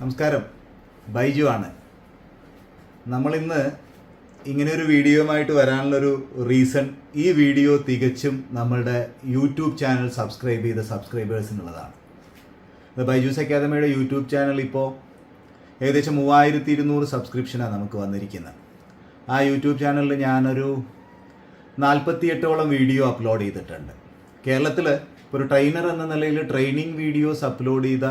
നമസ്കാരം. ബൈജു ആണ്. നമ്മളിന്ന് ഇങ്ങനെ ഒരു വീഡിയോയുമായിട്ട് വരാനുള്ളൊരു റീസൺ ഈ വീഡിയോ തികച്ചും നമ്മളുടെ യൂട്യൂബ് ചാനൽ സബ്സ്ക്രൈബ് ചെയ്ത സബ്സ്ക്രൈബേഴ്സിനുള്ളതാണ് ബൈജൂസ് അക്കാദമിയുടെ യൂട്യൂബ് ചാനൽ ഇപ്പോൾ ഏകദേശം മൂവായിരത്തി ഇരുന്നൂറ് സബ്സ്ക്രിപ്ഷനാണ് നമുക്ക് വന്നിരിക്കുന്നത്. ആ യൂട്യൂബ് ചാനലിൽ ഞാനൊരു നാൽപ്പത്തിയെട്ടോളം വീഡിയോ അപ്ലോഡ് ചെയ്തിട്ടുണ്ട്. കേരളത്തിൽ ഒരു ട്രെയിനർ എന്ന നിലയിൽ ട്രെയിനിങ് വീഡിയോസ് അപ്ലോഡ് ചെയ്ത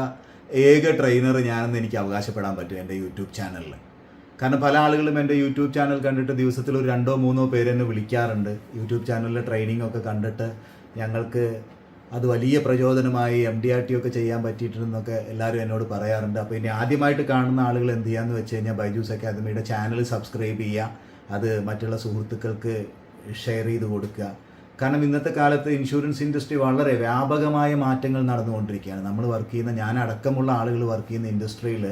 ഏക ട്രെയിനർ ഞാനെന്ന് എനിക്ക് അവകാശപ്പെടാൻ പറ്റും എന്റെ യൂട്യൂബ് ചാനലിൽ കാരണം പല ആളുകളും എന്റെ യൂട്യൂബ് ചാനൽ കണ്ടിട്ട് ദിവസത്തിൽ ഒരു രണ്ടോ മൂന്നോ പേര് എന്നെ വിളിക്കാറുണ്ട്. യൂട്യൂബ് ചാനലിലെ ട്രെയിനിങ് ഒക്കെ കണ്ടിട്ട് ഞങ്ങൾക്ക് അത് വലിയ പ്രചോദനമായി എം ഡി ആർ ടി ഒക്കെ ചെയ്യാൻ പറ്റിയിട്ടുണ്ടെന്നൊക്കെ എല്ലാവരും എന്നോട് പറയാറുണ്ട്. അപ്പോൾ ഇനി ആദ്യമായിട്ട് കാണുന്ന ആളുകൾ എന്ത് ചെയ്യാന്ന് വെച്ച് കഴിഞ്ഞാൽ ബൈജൂസ് അക്കാദമിയുടെ ചാനൽ സബ്സ്ക്രൈബ് ചെയ്യുക. അത് മറ്റുള്ള സുഹൃത്തുക്കൾക്ക് ഷെയർ ചെയ്ത് കൊടുക്കുക. കാരണം ഇന്നത്തെ കാലത്ത് ഇൻഷുറൻസ് ഇൻഡസ്ട്രി വളരെ വ്യാപകമായ മാറ്റങ്ങൾ നടന്നുകൊണ്ടിരിക്കുകയാണ്. നമ്മൾ വർക്ക് ചെയ്യുന്ന ഞാൻ അടക്കമുള്ള ആളുകൾ വർക്ക് ചെയ്യുന്ന ഇൻഡസ്ട്രിയിൽ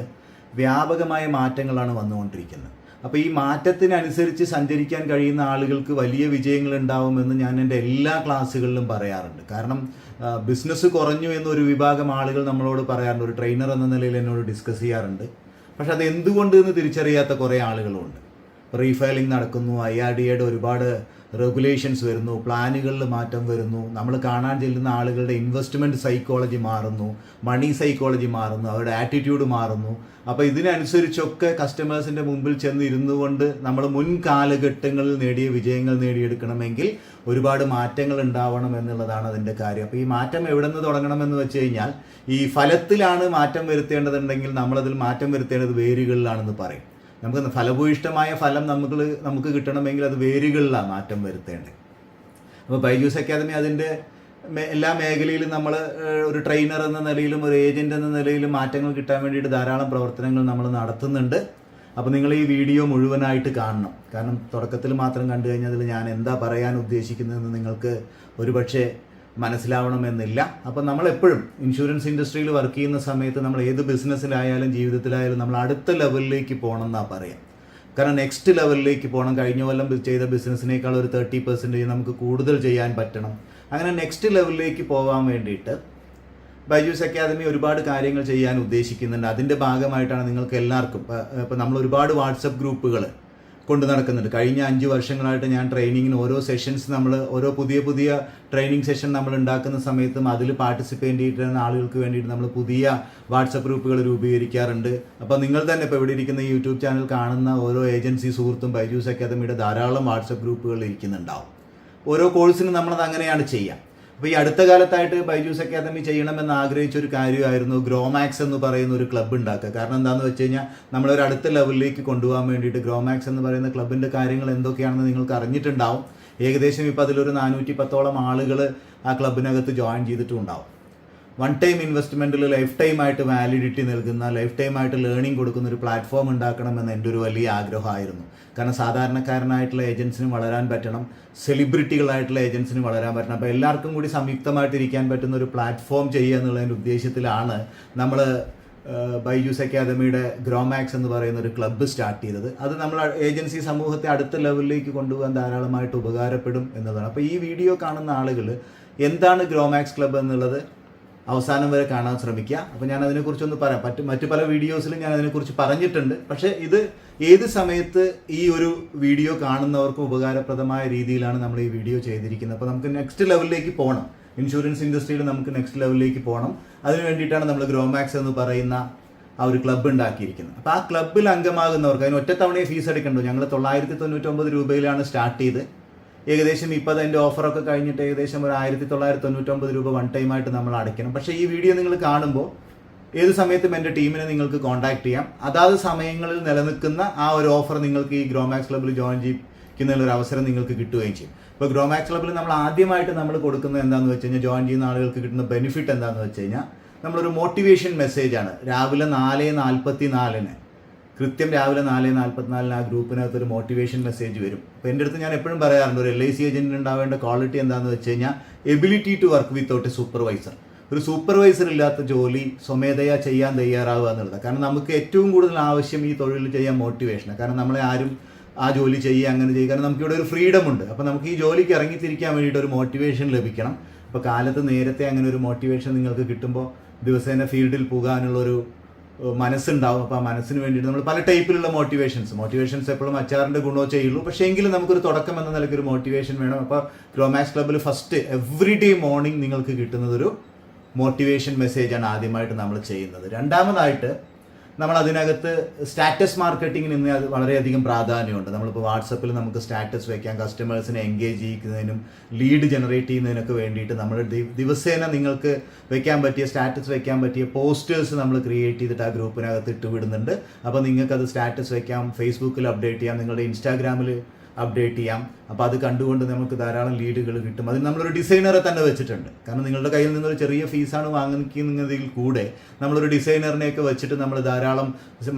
വ്യാപകമായ മാറ്റങ്ങളാണ് വന്നുകൊണ്ടിരിക്കുന്നത്. അപ്പോൾ ഈ മാറ്റത്തിനനുസരിച്ച് സഞ്ചരിക്കാൻ കഴിയുന്ന ആളുകൾക്ക് വലിയ വിജയങ്ങൾ ഉണ്ടാവുമെന്ന് ഞാൻ എന്റെ എല്ലാ ക്ലാസ്സുകളിലും പറയാറുണ്ട്. കാരണം ബിസിനസ് കുറഞ്ഞു എന്നൊരു വിഭാഗം ആളുകൾ നമ്മളോട് പറയാറുണ്ട്. ഒരു ട്രെയിനർ എന്ന നിലയിൽ എന്നോട് ഡിസ്കസ് ചെയ്യാറുണ്ട്. പക്ഷെ അത് എന്തുകൊണ്ട് എന്ന് തിരിച്ചറിയാത്ത കുറേ ആളുകളുണ്ട്. റീഫയലിംഗ് നടക്കുന്നു ഐ ആർ ഡി എയുടെ ഒരുപാട് റെഗുലേഷൻസ് വരുന്നു പ്ലാനുകളിൽ മാറ്റം വരുന്നു. നമ്മൾ കാണാൻ ചെല്ലുന്ന ആളുകളുടെ ഇൻവെസ്റ്റ്മെന്റ് സൈക്കോളജി മാറുന്നു മണി സൈക്കോളജി മാറുന്നു അവരുടെ ആറ്റിറ്റ്യൂഡ് മാറുന്നു. അപ്പോൾ ഇതിനനുസരിച്ചൊക്കെ കസ്റ്റമേഴ്സിന്റെ മുമ്പിൽ ചെന്ന് ഇരുന്നു കൊണ്ട് നമ്മൾ മുൻ കാലഘട്ടങ്ങളിൽ നേടിയ വിജയങ്ങൾ നേടിയെടുക്കണമെങ്കിൽ ഒരുപാട് മാറ്റങ്ങൾ ഉണ്ടാവണം എന്നുള്ളതാണ് അതിന്റെ കാര്യം. അപ്പോൾ ഈ മാറ്റം എവിടെ നിന്ന് തുടങ്ങണമെന്ന് വെച്ച് കഴിഞ്ഞാൽ ഈ ഫലത്തിലാണ് മാറ്റം വരുത്തേണ്ടതുണ്ടെങ്കിൽ നമ്മളതിൽ മാറ്റം വരുത്തേണ്ടത് വേരുകളിലാണെന്ന് പറയും. നമുക്ക് ഫലഭൂയിഷ്ടമായ ഫലം നമുക്ക് നമുക്ക് കിട്ടണമെങ്കിൽ അത് വേരുകളിലാണ് മാറ്റം വരുത്തേണ്ടത്. അപ്പോൾ ബൈജൂസ് അക്കാദമി അതിന്റെ എല്ലാ മേഖലയിലും നമ്മൾ ഒരു ട്രെയിനർ എന്ന നിലയിലും ഒരു ഏജന്റ് എന്ന നിലയിലും മാറ്റങ്ങൾ കിട്ടാൻ വേണ്ടിയിട്ട് ധാരാളം പ്രവർത്തനങ്ങൾ നമ്മൾ നടത്തുന്നുണ്ട്. അപ്പോൾ നിങ്ങൾ ഈ വീഡിയോ മുഴുവനായിട്ട് കാണണം. കാരണം തുടക്കത്തിൽ മാത്രം കണ്ടു കഴിഞ്ഞാൽ ഞാൻ എന്താ പറയാൻ ഉദ്ദേശിക്കുന്നതെന്ന് നിങ്ങൾക്ക് ഒരുപക്ഷെ മനസ്സിലാവണമെന്നില്ല. അപ്പം നമ്മൾ എപ്പോഴും ഇൻഷുറൻസ് ഇൻഡസ്ട്രിയിൽ വർക്ക് ചെയ്യുന്ന സമയത്ത് നമ്മൾ ഏത് ബിസിനസ്സിലായാലും ജീവിതത്തിലായാലും നമ്മൾ അടുത്ത ലെവലിലേക്ക് പോകണം എന്നാണ് പറയാം. കാരണം നെക്സ്റ്റ് ലെവലിലേക്ക് പോകണം. കഴിഞ്ഞ കൊല്ലം ചെയ്ത ബിസിനസ്സിനേക്കാൾ ഒരു തേർട്ടി പെർസെന്റേജ് നമുക്ക് കൂടുതൽ ചെയ്യാൻ പറ്റണം. അങ്ങനെ നെക്സ്റ്റ് ലെവലിലേക്ക് പോകാൻ വേണ്ടിയിട്ട് ബൈജൂസ് അക്കാദമി ഒരുപാട് കാര്യങ്ങൾ ചെയ്യാൻ ഉദ്ദേശിക്കുന്നുണ്ട്. അതിന്റെ ഭാഗമായിട്ടാണ് നിങ്ങൾക്ക് എല്ലാവർക്കും ഇപ്പം നമ്മൾ ഒരുപാട് വാട്സപ്പ് ഗ്രൂപ്പുകൾ കൊണ്ട് നടക്കുന്നുണ്ട്. കഴിഞ്ഞ അഞ്ച് വർഷങ്ങളായിട്ട് ഞാൻ ട്രെയിനിങ്ങിന് ഓരോ സെഷൻസ് നമ്മൾ ഓരോ പുതിയ പുതിയ ട്രെയിനിങ് സെഷൻ നമ്മൾ ഉണ്ടാക്കുന്ന സമയത്തും അതിൽ പാർട്ടിസിപ്പേറ്റ് ചെയ്തിരുന്ന ആളുകൾക്ക് വേണ്ടിയിട്ട് നമ്മൾ പുതിയ വാട്സപ്പ് ഗ്രൂപ്പുകൾ രൂപീകരിക്കാറുണ്ട്. അപ്പോൾ നിങ്ങൾ തന്നെ ഇപ്പോൾ ഇവിടെ ഇരിക്കുന്ന യൂട്യൂബ് ചാനൽ കാണുന്ന ഓരോ ഏജൻസി സുഹൃത്തും ബൈജൂസ് അക്കാദമിയുടെ ധാരാളം വാട്സപ്പ് ഗ്രൂപ്പുകൾ ഇരിക്കുന്നുണ്ടാവും. ഓരോ കോഴ്സിനും നമ്മളത് അങ്ങനെയാണ് ചെയ്യുക. അപ്പോൾ ഈ അടുത്ത കാലത്തായിട്ട് ബൈജൂസ് അക്കാദമി ചെയ്യണമെന്ന് ആഗ്രഹിച്ച ഒരു കാര്യമായിരുന്നു ഗ്രോമാക്സ് എന്ന് പറയുന്ന ഒരു ക്ലബ്ബ് ഉണ്ടാക്കുക. കാരണം എന്താണെന്ന് വെച്ച് കഴിഞ്ഞാൽ നമ്മളൊരു അടുത്ത ലെവലിലേക്ക് കൊണ്ടുപോകാൻ വേണ്ടിയിട്ട് ഗ്രോമാക്സ് എന്ന് പറയുന്ന ക്ലബിന്റെ കാര്യങ്ങൾ എന്തൊക്കെയാണെന്ന് നിങ്ങൾക്ക് അറിഞ്ഞിട്ടുണ്ടാവും. ഏകദേശം ഇപ്പോൾ അതിലൊരു നാനൂറ്റി പത്തോളം ആളുകൾ ആ ക്ലബിനകത്ത് ജോയിൻ ചെയ്തിട്ടുണ്ടാവും വൺ ടൈം ഇൻവെസ്റ്റ്മെന്റിൽ ലൈഫ് ടൈം ആയിട്ട് വാലിഡിറ്റി നൽകുന്ന ലൈഫ് ടൈം ആയിട്ട് ലേണിംഗ് കൊടുക്കുന്ന ഒരു പ്ലാറ്റ്ഫോം ഉണ്ടാക്കണമെന്ന് എന്റെ ഒരു വലിയ ആഗ്രഹമായിരുന്നു. കാരണം സാധാരണക്കാരനായിട്ടുള്ള ഏജൻസിനും വളരാൻ പറ്റണം സെലിബ്രിറ്റികളായിട്ടുള്ള ഏജൻസിനും വളരാൻ പറ്റണം. അപ്പോൾ എല്ലാവർക്കും കൂടി സംയുക്തമായിട്ട് ഇരിക്കാൻ പറ്റുന്ന ഒരു പ്ലാറ്റ്ഫോം ചെയ്യുക എന്നുള്ളതിന്റെ ഉദ്ദേശത്തിലാണ് നമ്മൾ ബൈജൂസ് അക്കാദമിയുടെ ഗ്രോമാക്സ് എന്ന് പറയുന്ന ഒരു ക്ലബ്ബ് സ്റ്റാർട്ട് ചെയ്തത്. അത് നമ്മൾ ഏജൻസി സമൂഹത്തെ അടുത്ത ലെവലിലേക്ക് കൊണ്ടുപോകാൻ ധാരാളമായിട്ട് ഉപകാരപ്പെടും എന്നതാണ്. അപ്പോൾ ഈ വീഡിയോ കാണുന്ന ആളുകൾ എന്താണ് ഗ്രോമാക്സ് ക്ലബ്ബ് എന്നുള്ളത്? അവസാനം വരെ കാണാൻ ശ്രമിക്കുക. അപ്പോൾ ഞാൻ അതിനെക്കുറിച്ചൊന്ന് പറയാം. മറ്റ് മറ്റു പല വീഡിയോസിലും ഞാൻ അതിനെക്കുറിച്ച് പറഞ്ഞിട്ടുണ്ട്. പക്ഷേ ഇത് ഏത് സമയത്ത് ഈ ഒരു വീഡിയോ കാണുന്നവർക്ക് ഉപകാരപ്രദമായ രീതിയിലാണ് നമ്മൾ ഈ വീഡിയോ ചെയ്തിരിക്കുന്നത്. അപ്പോൾ നമുക്ക് നെക്സ്റ്റ് ലെവലിലേക്ക് പോകണം ഇൻഷുറൻസ് ഇൻഡസ്ട്രിയിൽ നമുക്ക് നെക്സ്റ്റ് ലെവലിലേക്ക് പോകണം അതിന് വേണ്ടിയിട്ടാണ് നമ്മൾ ഗ്രോമാക്സ് എന്ന് പറയുന്ന ആ ഒരു ക്ലബ്ബ് ഉണ്ടാക്കിയിരിക്കുന്നത്. അപ്പോൾ ആ ക്ലബ്ബിൽ അംഗമാകുന്നവർക്ക് അതിന് ഒറ്റത്തവണയെ ഫീസ് എടുക്കണ്ടോ. ഞങ്ങൾ തൊള്ളായിരത്തി തൊണ്ണൂറ്റൊമ്പത് രൂപയിലാണ് സ്റ്റാർട്ട് ചെയ്ത്. ഏകദേശം ഇപ്പോൾ അതിന്റെ ഓഫറൊക്കെ കഴിഞ്ഞിട്ട് ഏകദേശം ഒരു ആയിരത്തി തൊള്ളായിരത്തി തൊണ്ണൂറ്റൊമ്പത് രൂപ വൺ ടൈം ആയിട്ട് നമ്മൾ അടയ്ക്കണം. പക്ഷേ ഈ വീഡിയോ നിങ്ങൾ കാണുമ്പോൾ ഏത് സമയത്തും എന്റെ ടീമിനെ നിങ്ങൾക്ക് കോൺടാക്ട് ചെയ്യാം. അതാത് സമയങ്ങളിൽ നിലനിൽക്കുന്ന ആ ഒരു ഓഫർ നിങ്ങൾക്ക് ഈ ഗ്രോമാക്സ് ക്ലബിൽ ജോയിൻ ചെയ്യിക്കുന്നതിനുള്ള ഒരു അവസരം നിങ്ങൾക്ക് കിട്ടുകയും ചെയ്യും. ഇപ്പോൾ ഗ്രോമാക്സ് ക്ലബിൽ നമ്മൾ ആദ്യമായിട്ട് നമ്മൾ കൊടുക്കുന്നത് എന്താണെന്ന് വെച്ച് കഴിഞ്ഞാൽ ജോയിൻ ചെയ്യുന്ന ആളുകൾക്ക് കിട്ടുന്ന ബെനിഫിറ്റ് എന്താണെന്ന് വെച്ച് കഴിഞ്ഞാൽ നമ്മളൊരു മോട്ടിവേഷൻ മെസ്സേജാണ് രാവിലെ നാല് നാൽപ്പത്തി നാലിന് കൃത്യം രാവിലെ നാല് നാൽപ്പത്തിനാലിന് ആ ഗ്രൂപ്പിനകത്ത് ഒരു മോട്ടിവേഷൻ മെസ്സേജ് വരും. അപ്പോൾ എന്റെ അടുത്ത് ഞാൻ എപ്പോഴും പറയാറുണ്ട് ഒരു എൽ ഐ സി ഏജന്റിന് ഉണ്ടാവേണ്ട ക്വാളിറ്റി എന്താണെന്ന് വെച്ച് കഴിഞ്ഞാൽ ability to work without supervisor ഒരു സൂപ്പർവൈസർ ഇല്ലാത്ത ജോലി സ്വമേധയാ ചെയ്യാൻ തയ്യാറാവുക എന്നുള്ളത് കാരണം നമുക്ക് ഏറ്റവും കൂടുതൽ ആവശ്യം ഈ തൊഴിൽ ചെയ്യാൻ മോട്ടിവേഷനാണ് കാരണം നമ്മളെ ആരും ആ ജോലി ചെയ്യുക അങ്ങനെ ചെയ്യുക. കാരണം നമുക്കിവിടെ ഒരു ഫ്രീഡം ഉണ്ട്. അപ്പോൾ നമുക്ക് ഈ ജോലിക്ക് ഇറങ്ങിത്തിരിക്കാൻ വേണ്ടിയിട്ട് ഒരു മോട്ടിവേഷൻ ലഭിക്കണം. അപ്പോൾ കാലത്ത് നേരത്തെ അങ്ങനെ ഒരു മോട്ടിവേഷൻ നിങ്ങൾക്ക് കിട്ടുമ്പോൾ ദിവസേന ഫീൽഡിൽ പോകാനുള്ളൊരു മനസ്സുണ്ടാവും. അപ്പോൾ ആ മനസ്സിന് വേണ്ടിയിട്ട് നമ്മൾ പല ടൈപ്പിലുള്ള മോട്ടിവേഷൻസ് മോട്ടിവേഷൻസ് എപ്പോഴും അച്ചാറിന്റെ ഗുണമോ ചെയ്യുള്ളൂ. പക്ഷേ എങ്കിലും നമുക്കൊരു തുടക്കം എന്ന നിലയ്ക്ക് ഒരു മോട്ടിവേഷൻ വേണം. അപ്പോൾ ക്രോമാക്സ് ക്ലബ്ബിൽ ഫസ്റ്റ് എവറി ഡേ മോർണിംഗ് നിങ്ങൾക്ക് കിട്ടുന്നതൊരു മോട്ടിവേഷൻ മെസ്സേജാണ് ആദ്യമായിട്ട് നമ്മൾ ചെയ്യുന്നത്. രണ്ടാമതായിട്ട് നമ്മൾ അതിനകത്ത് സ്റ്റാറ്റസ് മാർക്കറ്റിങ്ങിന് ഇന്ന് വളരെയധികം പ്രാധാന്യമുണ്ട്. നമ്മളിപ്പോൾ വാട്സപ്പിൽ നമുക്ക് സ്റ്റാറ്റസ് വെക്കാൻ കസ്റ്റമേഴ്സിനെ എൻഗേജ് ചെയ്യിക്കുന്നതിനും ലീഡ് ജനറേറ്റ് ചെയ്യുന്നതിനൊക്കെ വേണ്ടിയിട്ട് നമ്മൾ ദിവസേന നിങ്ങൾക്ക് വെക്കാൻ പറ്റിയ സ്റ്റാറ്റസ് വെക്കാൻ പറ്റിയ പോസ്റ്റേഴ്സ് നമ്മൾ ക്രിയേറ്റ് ചെയ്തിട്ട് ആ ഗ്രൂപ്പിനകത്ത് ഇട്ട് വിടുന്നുണ്ട് അപ്പോൾ നിങ്ങൾക്കത് സ്റ്റാറ്റസ് വെക്കാം ഫേസ്ബുക്കിൽ അപ്ഡേറ്റ് ചെയ്യാം നിങ്ങളുടെ ഇൻസ്റ്റാഗ്രാമിൽ അപ്ഡേറ്റ് ചെയ്യാം. അപ്പോൾ അത് കണ്ടുകൊണ്ട് നമുക്ക് ധാരാളം ലീഡുകൾ കിട്ടും. അതിന് നമ്മളൊരു ഡിസൈനറെ തന്നെ വെച്ചിട്ടുണ്ട്. കാരണം നിങ്ങളുടെ കയ്യിൽ നിന്നൊരു ചെറിയ ഫീസാണ് വാങ്ങിക്കുന്നതിൽ കൂടെ നമ്മളൊരു ഡിസൈനറിനെയൊക്കെ വെച്ചിട്ട് നമ്മൾ ധാരാളം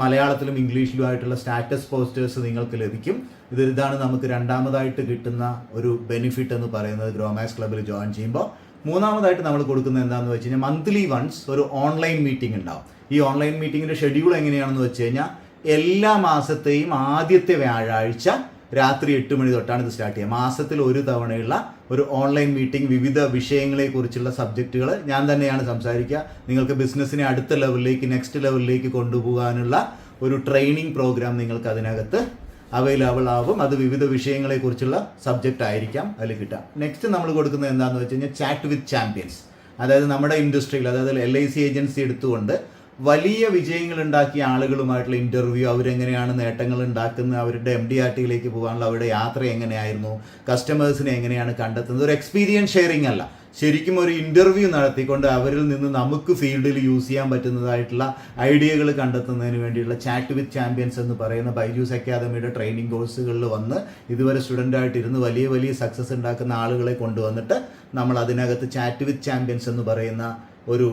മലയാളത്തിലും ഇംഗ്ലീഷിലും ആയിട്ടുള്ള സ്റ്റാറ്റസ് പോസ്റ്റേഴ്സ് നിങ്ങൾക്ക് ലഭിക്കും. ഇത് ഇതാണ് നമുക്ക് രണ്ടാമതായിട്ട് കിട്ടുന്ന ഒരു ബെനിഫിറ്റ് എന്ന് പറയുന്നത് ഗ്രോമാക്സ് ക്ലബ്ബിൽ ജോയിൻ ചെയ്യുമ്പോൾ. മൂന്നാമതായിട്ട് നമ്മൾ കൊടുക്കുന്നത് എന്താണെന്ന് വെച്ച് കഴിഞ്ഞാൽ മന്ത്ലി വൺസ് ഒരു ഓൺലൈൻ മീറ്റിംഗ് ഉണ്ടാവും. ഈ ഓൺലൈൻ മീറ്റിങ്ങിന്റെ ഷെഡ്യൂൾ എങ്ങനെയാണെന്ന് വെച്ച് കഴിഞ്ഞാൽ എല്ലാ മാസത്തെയും ആദ്യത്തെ വ്യാഴാഴ്ച രാത്രി എട്ട് മണി തൊട്ടാണ് ഇത് സ്റ്റാർട്ട് ചെയ്യുക. മാസത്തിൽ ഒരു തവണയുള്ള ഒരു ഓൺലൈൻ മീറ്റിംഗ് വിവിധ വിഷയങ്ങളെക്കുറിച്ചുള്ള സബ്ജക്റ്റുകൾ ഞാൻ തന്നെയാണ് സംസാരിക്കുക. നിങ്ങൾക്ക് ബിസിനസ്സിനെ അടുത്ത ലെവലിലേക്ക് നെക്സ്റ്റ് ലെവലിലേക്ക് കൊണ്ടുപോകാനുള്ള ഒരു ട്രെയിനിങ് പ്രോഗ്രാം നിങ്ങൾക്ക് അതിനകത്ത് അവൈലബിൾ ആവും. അത് വിവിധ വിഷയങ്ങളെക്കുറിച്ചുള്ള സബ്ജക്റ്റ് ആയിരിക്കാം അതിൽ കിട്ടാം നെക്സ്റ്റ് നമ്മൾ കൊടുക്കുന്നത് എന്താണെന്ന് വെച്ച് കഴിഞ്ഞാൽ ചാറ്റ് വിത്ത് ചാമ്പ്യൻസ് അതായത് നമ്മുടെ ഇൻഡസ്ട്രിയിൽ അതായത് എൽ ഐ സി ഏജൻസി എടുത്തുകൊണ്ട് വലിയ വിജയങ്ങൾ ഉണ്ടാക്കിയ ആളുകളുമായിട്ടുള്ള ഇന്റർവ്യൂ അവരെങ്ങനെയാണ് നേട്ടങ്ങൾ ഉണ്ടാക്കുന്നത് അവരുടെ എം ഡി ആർ ടിയിലേക്ക് പോകാനുള്ള അവരുടെ യാത്ര എങ്ങനെയായിരുന്നു കസ്റ്റമേഴ്സിനെ എങ്ങനെയാണ് കണ്ടെത്തുന്നത് ഒരു എക്സ്പീരിയൻസ് ഷെയറിംഗ് അല്ല. ശരിക്കും ഒരു ഇന്റർവ്യൂ നടത്തിക്കൊണ്ട് അവരിൽ നിന്ന് നമുക്ക് ഫീൽഡിൽ യൂസ് ചെയ്യാൻ പറ്റുന്നതായിട്ടുള്ള ഐഡിയകൾ കണ്ടെത്തുന്നതിന് വേണ്ടിയുള്ള ചാറ്റ് വിത്ത് ചാമ്പ്യൻസ് എന്ന് പറയുന്ന ബൈജൂസ് അക്കാദമിയുടെ ട്രെയിനിങ് കോഴ്സുകളിൽ വന്ന് ഇതുവരെ സ്റ്റുഡന്റ് ആയിട്ടിരുന്ന് വലിയ വലിയ സക്സസ് ഉണ്ടാക്കുന്ന ആളുകളെ കൊണ്ടുവന്നിട്ട് നമ്മൾ അതിനകത്ത് ചാറ്റ് വിത്ത് ചാമ്പ്യൻസ് എന്ന് പറയുന്ന ഒരു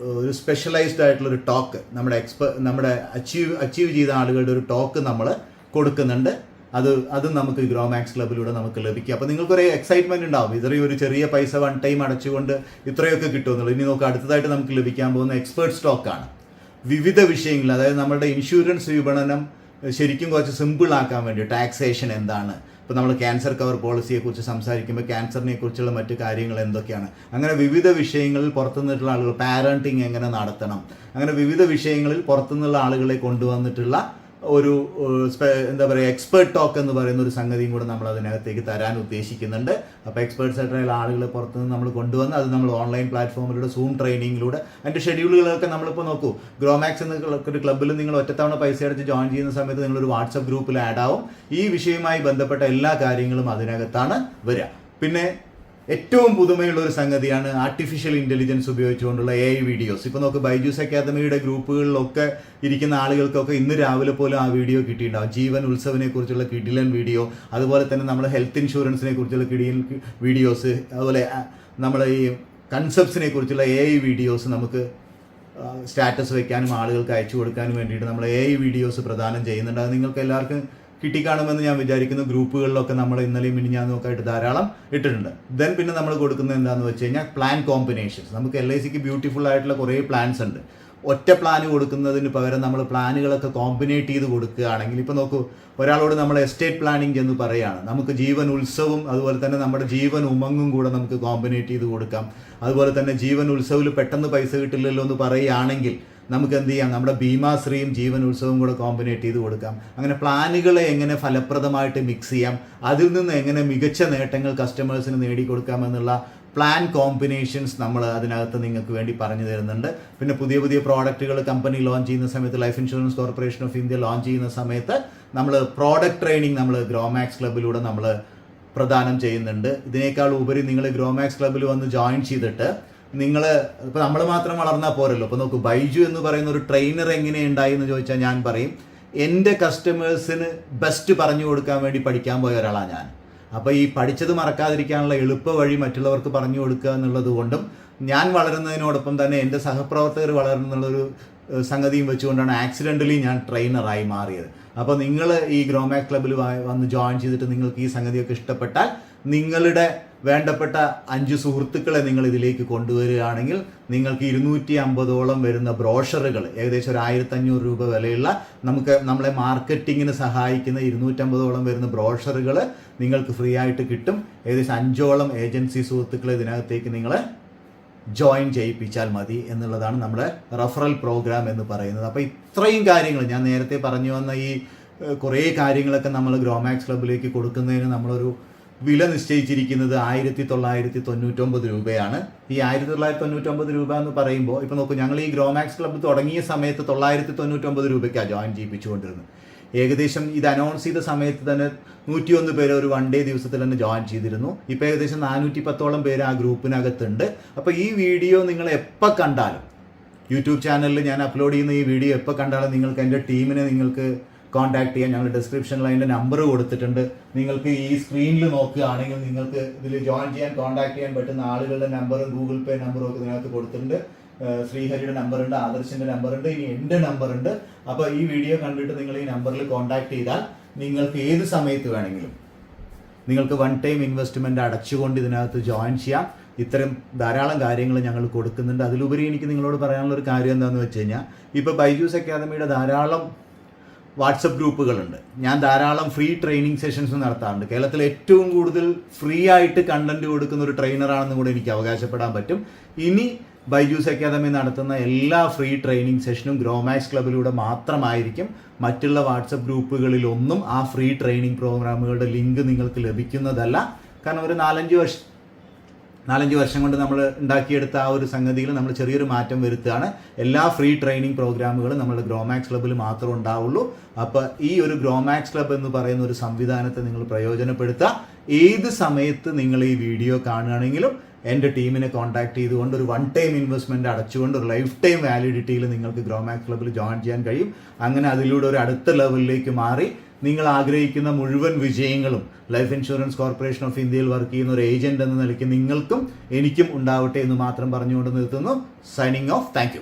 ഒരു സ്പെഷ്യലൈസ്ഡ് ആയിട്ടുള്ള ഒരു ടോക്ക് നമ്മുടെ എക്സ്പെ നമ്മുടെ അച്ചീവ് അച്ചീവ് ചെയ്ത ആളുകളുടെ ഒരു ടോക്ക് നമ്മൾ കൊടുക്കുന്നുണ്ട്. അത് അത് നമുക്ക് ഗ്രോമാക്സ് ക്ലബിലൂടെ നമുക്ക് ലഭിക്കും. അപ്പോൾ നിങ്ങൾക്കൊരു എക്സൈറ്റ്മെന്റ് ഉണ്ടാവും. ഇത്രയും ഒരു ചെറിയ പൈസ വൺ ടൈം അടച്ചുകൊണ്ട് ഇത്രയൊക്കെ കിട്ടുമെന്നുള്ളൂ ഇനി നമുക്ക് അടുത്തതായിട്ട് നമുക്ക് ലഭിക്കാൻ പോകുന്ന എക്സ്പേർട്ട് സ്റ്റോക്കാണ് വിവിധ വിഷയങ്ങൾ അതായത് നമ്മുടെ ഇൻഷുറൻസ് വിപണനം ശരിക്കും കുറച്ച് സിമ്പിൾ ആക്കാൻ വേണ്ടി ടാക്സേഷൻ എന്താണ് ഇപ്പോൾ നമ്മൾ ക്യാൻസർ കവർ പോളിസിയെക്കുറിച്ച് സംസാരിക്കുമ്പോൾ ക്യാൻസറിനെ കുറിച്ചുള്ള മറ്റു കാര്യങ്ങൾ എന്തൊക്കെയാണ്? അങ്ങനെ വിവിധ വിഷയങ്ങളിൽ പുറത്തുനിന്നിട്ടുള്ള ആളുകൾ പാരന്റിങ് എങ്ങനെ നടത്തണം? അങ്ങനെ വിവിധ വിഷയങ്ങളിൽ പുറത്തുനിന്നുള്ള ആളുകളെ കൊണ്ടുവന്നിട്ടുള്ള ഒരു എന്താ പറയുക എക്സ്പേർട്ട് ടോക്ക് എന്ന് പറയുന്ന ഒരു സംഗതിയും കൂടെ നമ്മൾ അതിനകത്തേക്ക് തരാൻ ഉദ്ദേശിക്കുന്നുണ്ട്. അപ്പോൾ എക്സ്പേർട്സ് ആയിട്ടുള്ള ആളുകളെ പുറത്തുനിന്ന് നമ്മൾ കൊണ്ടുവന്ന് അത് നമ്മൾ ഓൺലൈൻ പ്ലാറ്റ്ഫോമിലൂടെ സൂം ട്രെയിനിങ്ങിലൂടെ അതിന്റെ ഷെഡ്യൂളുകളൊക്കെ നമ്മളിപ്പോൾ നോക്കൂ. ഗ്രോമാക്സ് എന്ന ഒരു ക്ലബ്ബിൽ നിങ്ങൾ ഒറ്റത്തവണ പൈസ അടച്ച് ജോയിൻ ചെയ്യുന്ന സമയത്ത് നിങ്ങളൊരു വാട്സപ്പ് ഗ്രൂപ്പിൽ ആഡ് ആവും. ഈ വിഷയവുമായി ബന്ധപ്പെട്ട എല്ലാ കാര്യങ്ങളും അതിനകത്താണ് വരിക. പിന്നെ ഏറ്റവും പുതുമയുള്ള ഒരു സംഗതിയാണ് ആർട്ടിഫിഷ്യൽ ഇന്റലിജൻസ് ഉപയോഗിച്ചുകൊണ്ടുള്ള എ ഐ വീഡിയോസ് ഇപ്പോൾ നമുക്ക് ബൈജൂസ് അക്കാദമിയുടെ ഗ്രൂപ്പുകളിലൊക്കെ ഇരിക്കുന്ന ആളുകൾക്കൊക്കെ ഇന്ന് രാവിലെ പോലും ആ വീഡിയോ കിട്ടിയിട്ടുണ്ടാവും. ജീവൻ ഉത്സവിനെ കുറിച്ചുള്ള കിടിലൻ വീഡിയോ അതുപോലെ തന്നെ നമ്മുടെ ഹെൽത്ത് ഇൻഷുറൻസിനെ കുറിച്ചുള്ള കിടിയൻ വീഡിയോസ് അതുപോലെ നമ്മൾ ഈ കൺസെപ്റ്റ്സിനെ കുറിച്ചുള്ള എ ഐ വീഡിയോസ് നമുക്ക് സ്റ്റാറ്റസ് വെക്കാനും ആളുകൾക്ക് അയച്ചു കൊടുക്കാനും വേണ്ടിയിട്ട് നമ്മൾ എ ഐ വീഡിയോസ് പ്രദാനം ചെയ്യുന്നുണ്ട്. അത് നിങ്ങൾക്ക് എല്ലാവർക്കും കിട്ടിക്കാണുമെന്ന് ഞാൻ വിചാരിക്കുന്നു. ഗ്രൂപ്പുകളിലൊക്കെ നമ്മൾ ഇന്നലെയും മിനിഞ്ഞാന്നും ഒക്കെ ആയിട്ട് ധാരാളം ഇട്ടിട്ടുണ്ട്. ദെൻ പിന്നെ നമ്മൾ കൊടുക്കുന്നത് എന്താണെന്ന് വെച്ച് കഴിഞ്ഞാൽ പ്ലാൻ കോമ്പിനേഷൻസ് നമുക്ക് എൽ ഐ സിക്ക് ബ്യൂട്ടിഫുൾ ആയിട്ടുള്ള കുറേ പ്ലാൻസ് ഉണ്ട്. ഒറ്റ പ്ലാൻ കൊടുക്കുന്നതിന് പകരം നമ്മൾ പ്ലാനുകളൊക്കെ കോമ്പിനേറ്റ് ചെയ്ത് കൊടുക്കുകയാണെങ്കിൽ ഇപ്പോൾ നോക്കൂ ഒരാളോട് നമ്മൾ എസ്റ്റേറ്റ് പ്ലാനിംഗ് എന്ന് പറയുകയാണ്. നമുക്ക് ജീവൻ ഉത്സവം അതുപോലെ തന്നെ നമ്മുടെ ജീവൻ ഉമങ്ങും കൂടെ നമുക്ക് കോമ്പിനേറ്റ് ചെയ്ത് കൊടുക്കാം. അതുപോലെ തന്നെ ജീവൻ ഉത്സവിൽ പെട്ടെന്ന് പൈസ കിട്ടില്ലല്ലോ എന്ന് പറയുകയാണെങ്കിൽ നമുക്ക് എന്ത് ചെയ്യാം നമ്മുടെ ഭീമാശ്രീയും ജീവൻ ഉത്സവവും കൂടെ കോമ്പിനേറ്റ് ചെയ്ത് കൊടുക്കാം. അങ്ങനെ പ്ലാനുകളെ എങ്ങനെ ഫലപ്രദമായിട്ട് മിക്സ് ചെയ്യാം? അതിൽ നിന്ന് എങ്ങനെ മികച്ച നേട്ടങ്ങൾ കസ്റ്റമേഴ്സിന് നേടിക്കൊടുക്കാം എന്നുള്ള പ്ലാൻ കോമ്പിനേഷൻസ് നമ്മൾ അതിനകത്ത് നിങ്ങൾക്ക് വേണ്ടി പറഞ്ഞു തരുന്നുണ്ട്. പിന്നെ പുതിയ പുതിയ പ്രോഡക്റ്റുകൾ കമ്പനി ലോഞ്ച് ചെയ്യുന്ന സമയത്ത് life insurance corporation of India launch ചെയ്യുന്ന സമയത്ത് നമ്മൾ പ്രോഡക്റ്റ് ട്രെയിനിങ് നമ്മൾ ഗ്രോമാക്സ് ക്ലബിലൂടെ നമ്മൾ പ്രദാനം ചെയ്യുന്നുണ്ട്. ഇതിനേക്കാൾ ഉപരി നിങ്ങൾ ഗ്രോമാക്സ് ക്ലബിൽ വന്ന് ജോയിൻ ചെയ്തിട്ട് നിങ്ങൾ ഇപ്പം നമ്മൾ മാത്രം വളർന്നാൽ പോരല്ലോ. അപ്പോൾ നോക്കൂ ബൈജു എന്ന് പറയുന്ന ഒരു ട്രെയിനർ എങ്ങനെ ഉണ്ടായി എന്ന് ചോദിച്ചാൽ ഞാൻ പറയും. എന്റെ കസ്റ്റമേഴ്സിന് ബെസ്റ്റ് പറഞ്ഞു കൊടുക്കാൻ വേണ്ടി പഠിക്കാൻ പോയ ഒരാളാണ് ഞാൻ. അപ്പോൾ ഈ പഠിച്ചത് മറക്കാതിരിക്കാനുള്ള എളുപ്പ വഴി മറ്റുള്ളവർക്ക് പറഞ്ഞു കൊടുക്കുക എന്നുള്ളത് കൊണ്ടും ഞാൻ വളരുന്നതിനോടൊപ്പം തന്നെ എന്റെ സഹപ്രവർത്തകർ വളരുന്നുള്ളൊരു സംഗതിയും വെച്ചുകൊണ്ടാണ് ആക്സിഡന്റലി ഞാൻ ട്രെയിനറായി മാറിയത്. അപ്പോൾ നിങ്ങൾ ഈ ഗ്രോമാക് ക്ലബിൽ വന്ന് ജോയിൻ ചെയ്തിട്ട് നിങ്ങൾക്ക് ഈ സംഗതിയൊക്കെ ഇഷ്ടപ്പെട്ടാൽ നിങ്ങളുടെ വേണ്ടപ്പെട്ട അഞ്ച് സുഹൃത്തുക്കളെ നിങ്ങൾ ഇതിലേക്ക് കൊണ്ടുവരികയാണെങ്കിൽ നിങ്ങൾക്ക് ഇരുന്നൂറ്റി അമ്പതോളം വരുന്ന ബ്രോഷറുകൾ ഏകദേശം ഒരു ആയിരത്തഞ്ഞൂറ് രൂപ വിലയുള്ള നമുക്ക് നമ്മളെ മാർക്കറ്റിങ്ങിന് സഹായിക്കുന്ന ഇരുന്നൂറ്റമ്പതോളം വരുന്ന ബ്രോഷറുകൾ നിങ്ങൾക്ക് ഫ്രീ ആയിട്ട് കിട്ടും. ഏകദേശം അഞ്ചോളം ഏജൻസി സുഹൃത്തുക്കളെ ഇതിനകത്തേക്ക് നിങ്ങൾ ജോയിൻ ചെയ്യിപ്പിച്ചാൽ മതി എന്നുള്ളതാണ് നമ്മുടെ റഫറൽ പ്രോഗ്രാം എന്ന് പറയുന്നത്. അപ്പോൾ ഇത്രയും കാര്യങ്ങൾ ഞാൻ നേരത്തെ പറഞ്ഞു വന്ന ഈ കുറേ കാര്യങ്ങളൊക്കെ നമ്മൾ ഗ്രോമാക്സ് ക്ലബിലേക്ക് കൊടുക്കുന്നതിന് നമ്മളൊരു വില നിശ്ചയിച്ചിരിക്കുന്നത് ആയിരത്തി തൊള്ളായിരത്തി തൊണ്ണൂറ്റൊമ്പത് രൂപയാണ്. ഈ ആയിരത്തി തൊള്ളായിരത്തി തൊണ്ണൂറ്റൊമ്പത് രൂപ എന്ന് പറയുമ്പോൾ ഇപ്പോൾ നോക്കൂ ഞങ്ങൾ ഈ ഗ്രോമാക്സ് ക്ലബ്ബ് തുടങ്ങിയ സമയത്ത് തൊള്ളായിരത്തി തൊണ്ണൂറ്റൊമ്പത് രൂപയ്ക്കാണ് ജോയിൻ ചെയ്യിപ്പിച്ചുകൊണ്ടിരുന്നത്. ഏകദേശം ഇത് അനൗൺസ് ചെയ്ത സമയത്ത് തന്നെ നൂറ്റിയൊന്ന് പേര് ഒരു വൺ ഡേ ദിവസത്തിൽ തന്നെ ജോയിൻ ചെയ്തിരുന്നു. ഇപ്പോൾ ഏകദേശം നാനൂറ്റി പത്തോളം പേര് ആ ഗ്രൂപ്പിനകത്തുണ്ട്. അപ്പോൾ ഈ വീഡിയോ നിങ്ങൾ എപ്പോൾ കണ്ടാലും യൂട്യൂബ് ചാനലിൽ ഞാൻ അപ്ലോഡ് ചെയ്യുന്ന ഈ വീഡിയോ എപ്പോൾ കണ്ടാലും നിങ്ങൾക്ക് എന്റെ ടീമിനെ നിങ്ങൾക്ക് കോൺടാക്ട് ചെയ്യാം ഞങ്ങൾ ഡിസ്ക്രിപ്ഷനിൽ അതിന്റെ നമ്പർ കൊടുത്തിട്ടുണ്ട്. നിങ്ങൾക്ക് ഈ സ്ക്രീനിൽ നോക്കുകയാണെങ്കിൽ നിങ്ങൾക്ക് ഇതിൽ ജോയിൻ ചെയ്യാൻ കോൺടാക്ട് ചെയ്യാൻ പറ്റുന്ന ആളുകളുടെ നമ്പറും ഗൂഗിൾ പേ നമ്പറും ഒക്കെ ഇതിനകത്ത് കൊടുത്തിട്ടുണ്ട്. ശ്രീഹരിയുടെ ആദർശിന്റെ നമ്പർ ഉണ്ട് ഇനി എന്റെ നമ്പർ ഉണ്ട്. അപ്പോൾ ഈ വീഡിയോ കണ്ടിട്ട് നിങ്ങൾ ഈ നമ്പറിൽ കോൺടാക്ട് ചെയ്താൽ നിങ്ങൾക്ക് ഏത് സമയത്ത് വേണമെങ്കിലും നിങ്ങൾക്ക് വൺ ടൈം ഇൻവെസ്റ്റ്മെന്റ് അടച്ചുകൊണ്ട് ഇതിനകത്ത് ജോയിൻ ചെയ്യാം. ഇത്തരം ധാരാളം കാര്യങ്ങൾ ഞങ്ങൾ കൊടുക്കുന്നുണ്ട്. അതിലുപരി എനിക്ക് നിങ്ങളോട് പറയാനുള്ള ഒരു കാര്യം എന്താണെന്ന് വെച്ച് കഴിഞ്ഞാൽ ഇപ്പോൾ ബൈജൂസ് അക്കാദമിയുടെ ധാരാളം വാട്സപ്പ് ഗ്രൂപ്പുകളുണ്ട്. ഞാൻ ധാരാളം ഫ്രീ ട്രെയിനിങ് സെഷൻസ് നടത്താറുണ്ട്. കേരളത്തിൽ ഏറ്റവും കൂടുതൽ ഫ്രീ ആയിട്ട് കണ്ടന്റ് കൊടുക്കുന്ന ഒരു ട്രെയിനറാണെന്ന് കൂടെ എനിക്ക് അവകാശപ്പെടാൻ പറ്റും. ഇനി ബൈജൂസ് അക്കാദമി നടത്തുന്ന എല്ലാ ഫ്രീ ട്രെയിനിങ് സെഷനും ഗ്രോമാക്സ് ക്ലബിലൂടെ മാത്രമായിരിക്കും. മറ്റുള്ള വാട്സപ്പ് ഗ്രൂപ്പുകളിലൊന്നും ആ ഫ്രീ ട്രെയിനിങ് പ്രോഗ്രാമുകളുടെ ലിങ്ക് നിങ്ങൾക്ക് ലഭിക്കുന്നതല്ല. കാരണം ഒരു നാലഞ്ച് വർഷം നാലഞ്ച് വർഷം കൊണ്ട് നമ്മൾ ഉണ്ടാക്കിയെടുത്ത ആ ഒരു സംഗതിയിൽ നമ്മൾ ചെറിയൊരു മാറ്റം വരുത്തുകയാണ്. എല്ലാ ഫ്രീ ട്രെയിനിങ് പ്രോഗ്രാമുകളും നമ്മുടെ ഗ്രോമാക്സ് ക്ലബ്ബിൽ മാത്രമേ ഉണ്ടാവുള്ളൂ. അപ്പോൾ ഈ ഒരു ഗ്രോമാക്സ് ക്ലബ്ബ് എന്ന് പറയുന്ന ഒരു സംവിധാനത്തെ നിങ്ങൾ പ്രയോജനപ്പെടുത്തുക. ഏത് സമയത്ത് നിങ്ങൾ ഈ വീഡിയോ കാണുകയാണെങ്കിലും എന്റെ ടീമിനെ കോൺടാക്ട് ചെയ്തുകൊണ്ട് ഒരു വൺ ടൈം ഇൻവെസ്റ്റ്മെന്റ് അടച്ചുകൊണ്ട് ഒരു ലൈഫ് ടൈം വാലിഡിറ്റിയിൽ നിങ്ങൾക്ക് ഗ്രോമാക്സ് ക്ലബ്ബിൽ ജോയിൻ ചെയ്യാൻ കഴിയും. അങ്ങനെ അതിലൂടെ ഒരു അടുത്ത ലെവലിലേക്ക് മാറി നിങ്ങൾ ആഗ്രഹിക്കുന്ന മുഴുവൻ വിജയങ്ങളും ലൈഫ് ഇൻഷുറൻസ് കോർപ്പറേഷൻ ഓഫ് ഇന്ത്യയിൽ വർക്ക് ചെയ്യുന്ന ഒരു ഏജന്റ് എന്ന നിലയ്ക്ക് നിങ്ങൾക്കും എനിക്കും ഉണ്ടാവട്ടെ എന്ന് മാത്രം പറഞ്ഞുകൊണ്ട് നിർത്തുന്നു. Signing off thank